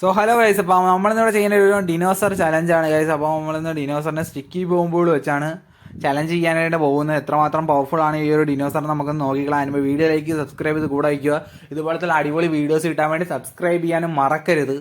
So hello guys അപ്പോൾ നമ്മളിന്നിവിടെ ചെയ്യുന്ന ഒരു ഡിനോസർ ചലഞ്ചാണ് ഗൈസ് അപ്പോൾ നമ്മളിന്ന് ഡിനോസറിനെ സ്റ്റിക്കി ബോംബുകൾ വെച്ചാണ് ചലഞ്ച് ചെയ്യാനായിട്ട് പോകുന്നത്. എത്രമാത്രം പവർഫുൾ ആണ് ഈ ഒരു ഡിനോസർ നമുക്ക് നോക്കിക്കളാൻ. വീഡിയോ ലൈക്ക് സബ്സ്ക്രൈബ് ചെയ്ത് കൂടെ വയ്ക്കുക. ഇതുപോലത്തെ അടിപൊളി വീഡിയോസ് കിട്ടാൻ വേണ്ടി സബ്സ്ക്രൈബ് ചെയ്യാനും മറക്കരുത്.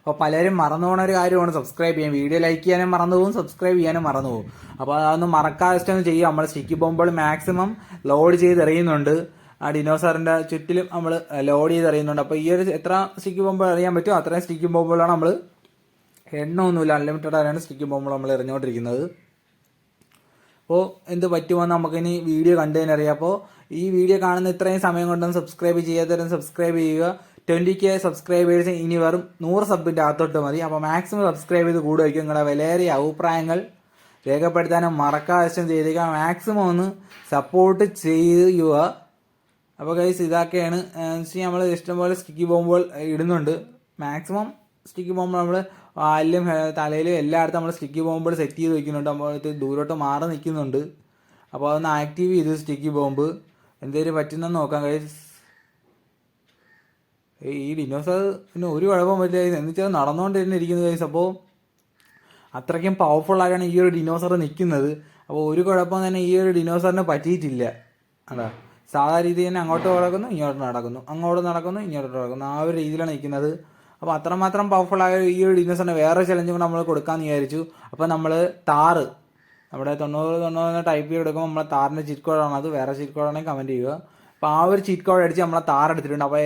അപ്പോൾ പലരും മറന്നു പോകുന്ന ഒരു കാര്യമാണ് സബ്സ്ക്രൈബ് ചെയ്യാൻ. വീഡിയോ ലൈക്ക് ചെയ്യാനും മറന്നു പോകും സബ്സ്ക്രൈബ് ചെയ്യാനും മറന്നു പോകും. അപ്പോൾ അതൊന്നും മറക്കാതെ ചെയ്യുക. നമ്മൾ സ്റ്റിക്കി ബോംബുകൾ മാക്സിമം ലോഡ് ചെയ്ത് എറിയുന്നുണ്ട്. ആ ഡിനോസാറിന്റെ ചുറ്റിലും നമ്മൾ ലോഡ് ചെയ്ത് അറിയുന്നുണ്ട് അപ്പോൾ ഈ ഒരു എത്ര സ്റ്റിക്ക് ബോംബ് അറിയാൻ പറ്റുമോ അത്രയും സ്റ്റിക്ക് ബോംബുകളാണ് നമ്മൾ എണ്ണമൊന്നുമില്ല അൺലിമിറ്റഡ് ആയാണ് സ്റ്റിക്ക് ബോംബുകൾ നമ്മൾ എറിഞ്ഞുകൊണ്ടിരിക്കുന്നത് അപ്പോൾ എന്ത് പറ്റുമെന്ന് നമുക്കിനി വീഡിയോ കണ്ടു തന്നെ അറിയാം. അപ്പോൾ ഈ വീഡിയോ കാണുന്ന ഇത്രയും സമയം കൊണ്ടും സബ്സ്ക്രൈബ് ചെയ്യാത്തവരും സബ്സ്ക്രൈബ് ചെയ്യുക. ട്വന്റി കെ സബ്സ്ക്രൈബേഴ്സ് ഇനി വെറും നൂറ് സബിന്റെ അകത്തോട്ട് മതി. അപ്പോൾ മാക്സിമം സബ്സ്ക്രൈബ് ചെയ്ത് കൂടുമായിരിക്കും നിങ്ങളുടെ വിലയേറിയ അഭിപ്രായങ്ങൾ. രേഖപ്പെടുത്താനും മറക്കാതെ ചെയ്തേക്കാം മാക്സിമം ഒന്ന് സപ്പോർട്ട് ചെയ്യുക. അപ്പോൾ ഗൈസ് ഇതൊക്കെയാണ്. നമ്മൾ ഇഷ്ടംപോലെ സ്റ്റിക്കി ബോംബുകൾ ഇടുന്നുണ്ട്. മാക്സിമം സ്റ്റിക്കി ബോംബ് നമ്മൾ വാലിലും തലയിലും എല്ലായിടത്തും നമ്മൾ സ്റ്റിക്കി ബോംബുകൾ സെറ്റ് ചെയ്ത് വെക്കുന്നുണ്ട്. അപ്പോൾ ദൂരോട്ട് മാറി നിൽക്കുന്നുണ്ട്. അപ്പോൾ അതൊന്ന് ആക്റ്റീവ് ചെയ്ത് സ്റ്റിക്കി ബോംബ് എന്തേലും പറ്റുന്നെന്ന് നോക്കാം ഗൈസ് ഈ ഡിനോസർ പിന്നെ ഒരു കുഴപ്പം പറ്റില്ല എന്ന് വെച്ചാൽ നടന്നുകൊണ്ട് ഇരിക്കുന്നത് ഗൈസ് അപ്പോൾ അത്രയ്ക്കും പവർഫുൾ ആയാണ് ഈ ഒരു ഡിനോസർ നിൽക്കുന്നത്. അപ്പോൾ ഒരു കുഴപ്പം തന്നെ ഈ ഒരു ഡിനോസറിന് പറ്റിയിട്ടില്ല. അതാ സാധാ രീതിയിൽ തന്നെ അങ്ങോട്ട് നടക്കുന്നു ഇങ്ങോട്ട് നടക്കുന്നു. അങ്ങോട്ട് നടക്കുന്നു ഇങ്ങോട്ട് നടക്കുന്നു. ആ ഒരു രീതിയിലാണ് നിൽക്കുന്നത്. അപ്പോൾ അത്രമാത്രം പവർഫുൾ ആയ ഈ ഒരു ഡിനോസറിന് വേറെ ചലഞ്ചും കൂടെ നമ്മൾ കൊടുക്കാമെന്ന് വിചാരിച്ചു. അപ്പോൾ നമ്മൾ താറ് നമ്മുടെ തൊണ്ണൂറ് തൊണ്ണൂറ് ടൈപ്പ് ചെയ്ത് എടുക്കുമ്പോൾ നമ്മളെ താറിന്റെ ചീറ്റ് കോഡാണ് അത് വേറെ ചീറ്റ് കോഡാണെങ്കിൽ കമന്റ് ചെയ്യുക. അപ്പോൾ ആ ഒരു ചീറ്റ് കോഡ് അടിച്ച് നമ്മളെ താർ എടുത്തിട്ടുണ്ട്. അപ്പോൾ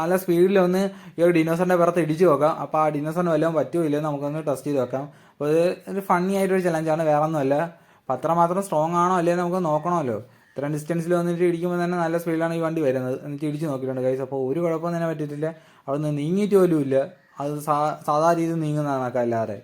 നല്ല സ്പീഡിൽ ഒന്ന് ഈ ഒരു ഡിനോസറിന്റെ പുറത്ത് ഇടിച്ച് നോക്കാം. അപ്പോൾ ആ ഡിനോസറിന് വല്ലതും പറ്റുമോ ഇല്ലയോ നമുക്കൊന്ന് ടെസ്റ്റ് ചെയ്ത് നോക്കാം. അപ്പോൾ ഇത് ഒരു ഫണ്ണി ആയിട്ടൊരു ചലഞ്ചാണ് വേറെ ഒന്നുമല്ല അപ്പോൾ അത്രമാത്രം സ്ട്രോങ് ആണോ അല്ലയോ നമുക്ക് നോക്കണമല്ലോ. ഇത്രയും ഡിസ്റ്റൻസിൽ വന്നിട്ട് ഇടിക്കുമ്പോൾ തന്നെ നല്ല സ്പീഡിലാണ് ഈ വണ്ടി വരുന്നത്. എന്നിട്ട് ഇടിച്ച് നോക്കിയിട്ടുണ്ട് ഗൈസ് അപ്പോൾ ഒരു കുഴപ്പം തന്നെ പറ്റിയിട്ടില്ല. അവിടെ നിന്ന് നീങ്ങിയിട്ട് പോലും ഇല്ല അത് സാ സാധാ രീതിയിൽ നീങ്ങുന്നതാണ് അല്ലാതെ.